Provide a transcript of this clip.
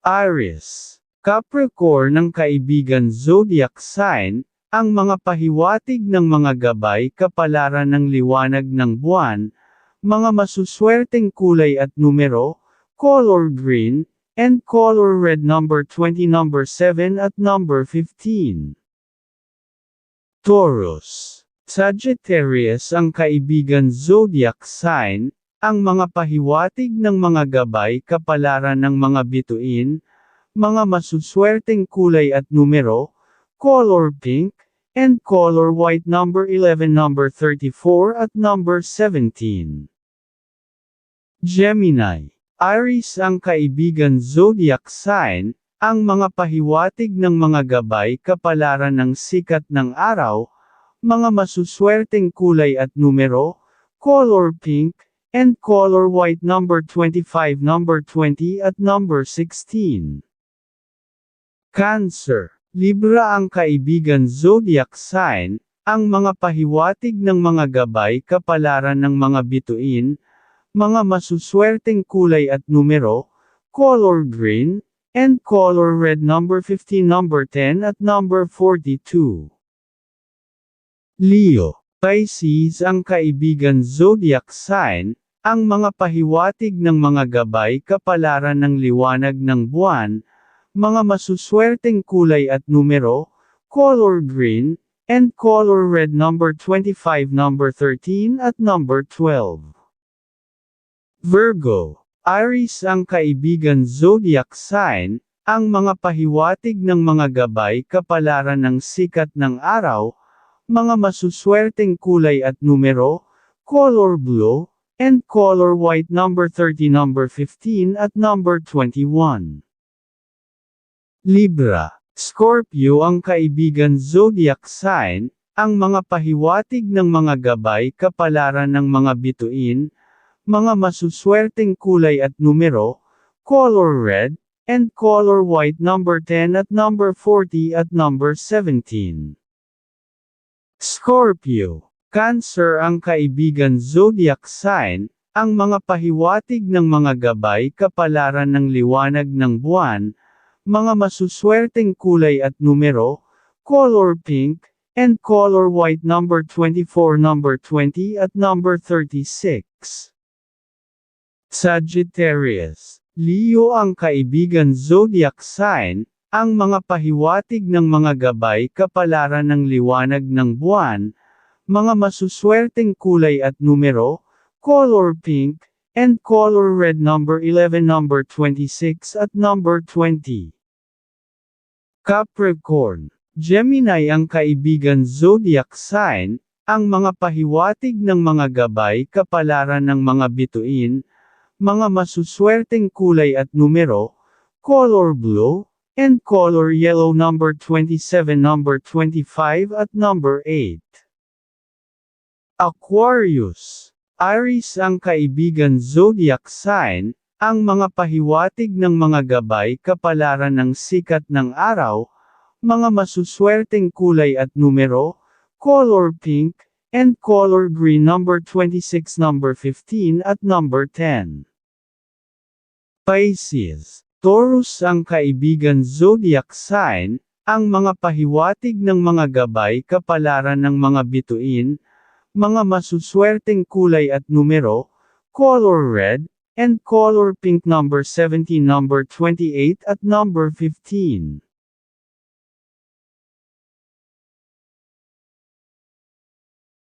Aries, Capricorn ng kaibigan zodiac sign, ang mga pahiwatig ng mga gabay kapalaran ng liwanag ng buwan, mga masuswerteng kulay at numero, color green, and color red number 20 number 7 at number 15. Taurus, Sagittarius ang kaibigan zodiac sign, ang mga pahiwatig ng mga gabay kapalaran ng mga bituin, mga masuswerteng kulay at numero, color pink, and color white number 11 number 34 at number 17. Gemini, Aries ang kaibigan zodiac sign, ang mga pahiwatig ng mga gabay kapalaran ng sikat ng araw, mga masuswerteng kulay at numero, color pink, and color white number 25 number 20 at number 16. Cancer, Libra ang kaibigan zodiac sign, ang mga pahiwatig ng mga gabay kapalaran ng mga bituin, mga masuswerteng kulay at numero, color green, and color red number 15 number 10 at number 42. Leo, Pisces ang kaibigan zodiac sign, ang mga pahiwatig ng mga gabay kapalaran ng liwanag ng buwan, mga masuswerteng kulay at numero, color green, and color red number 25 number 13 at number 12. Virgo, Aries ang kaibigan zodiac sign, ang mga pahiwatig ng mga gabay kapalaran ng sikat ng araw, mga masuswerteng kulay at numero, color blue, and color white number 30 number 15 at number 21. Libra, Scorpio ang kaibigan zodiac sign, ang mga pahiwatig ng mga gabay kapalaran ng mga bituin, mga masuswerteng kulay at numero, color red, and color white number 10 at number 40 at number 17. Scorpio, Cancer ang kaibigan zodiac sign, ang mga pahiwatig ng mga gabay kapalaran ng liwanag ng buwan, mga masuswerteng kulay at numero, color pink, and color white number 24 number 20 at number 36. Sagittarius, Leo ang kaibigan zodiac sign, ang mga pahiwatig ng mga gabay kapalaran ng liwanag ng buwan, mga masuswerteng kulay at numero, color pink, and color red number 11 number 26 at number 20. Capricorn, Gemini ang kaibigan zodiac sign, ang mga pahiwatig ng mga gabay kapalaran ng mga bituin, mga masuswerteng kulay at numero, color blue, and color yellow number 27 number 25 at number 8. Aquarius. Aries ang kaibigan zodiac sign, ang mga pahiwatig ng mga gabay kapalaran ng sikat ng araw, mga masuswerteng kulay at numero, color pink, and color green number 26 number 15 at number 10. Pisces Taurus ang kaibigan zodiac sign, ang mga pahiwatig ng mga gabay kapalaran ng mga bituin, mga masuswerteng kulay at numero, color red, and color pink number 17 number 28 at number 15.